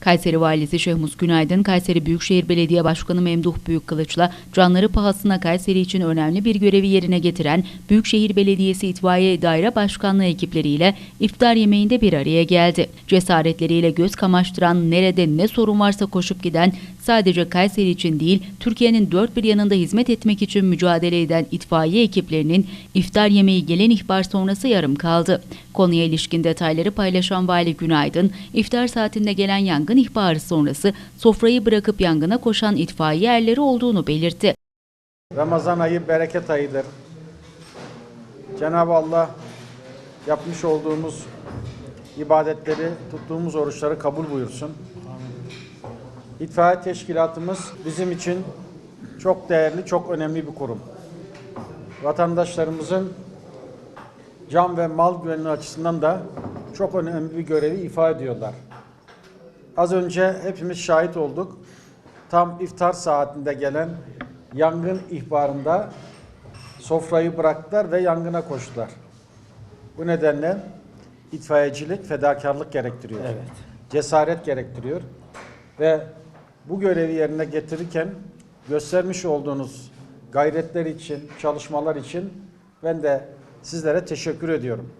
Kayseri Valisi Şehmus Günaydın, Kayseri Büyükşehir Belediye Başkanı Memduh Büyükkılıç'la canları pahasına Kayseri için önemli bir görevi yerine getiren Büyükşehir Belediyesi İtfaiye Daire Başkanlığı ekipleriyle iftar yemeğinde bir araya geldi. Cesaretleriyle göz kamaştıran, nerede ne sorun varsa koşup giden, sadece Kayseri için değil, Türkiye'nin dört bir yanında hizmet etmek için mücadele eden itfaiye ekiplerinin iftar yemeği gelen ihbar sonrası yarım kaldı. Konuya ilişkin detayları paylaşan Vali Günaydın, iftar saatinde gelen yangın ihbarı sonrası sofrayı bırakıp yangına koşan itfaiye erleri olduğunu belirtti. Ramazan ayı bereket ayıdır. Cenab-ı Allah yapmış olduğumuz ibadetleri, tuttuğumuz oruçları kabul buyursun. İtfaiye teşkilatımız bizim için çok değerli, çok önemli bir kurum. Vatandaşlarımızın can ve mal güvenliği açısından da çok önemli bir görevi ifade ediyorlar. Az önce hepimiz şahit olduk. Tam iftar saatinde gelen yangın ihbarında sofrayı bıraktılar ve yangına koştular. Bu nedenle itfaiyecilik fedakarlık gerektiriyor. Cesaret gerektiriyor. Ve bu görevi yerine getirirken göstermiş olduğunuz gayretler için, çalışmalar için ben de sizlere teşekkür ediyorum.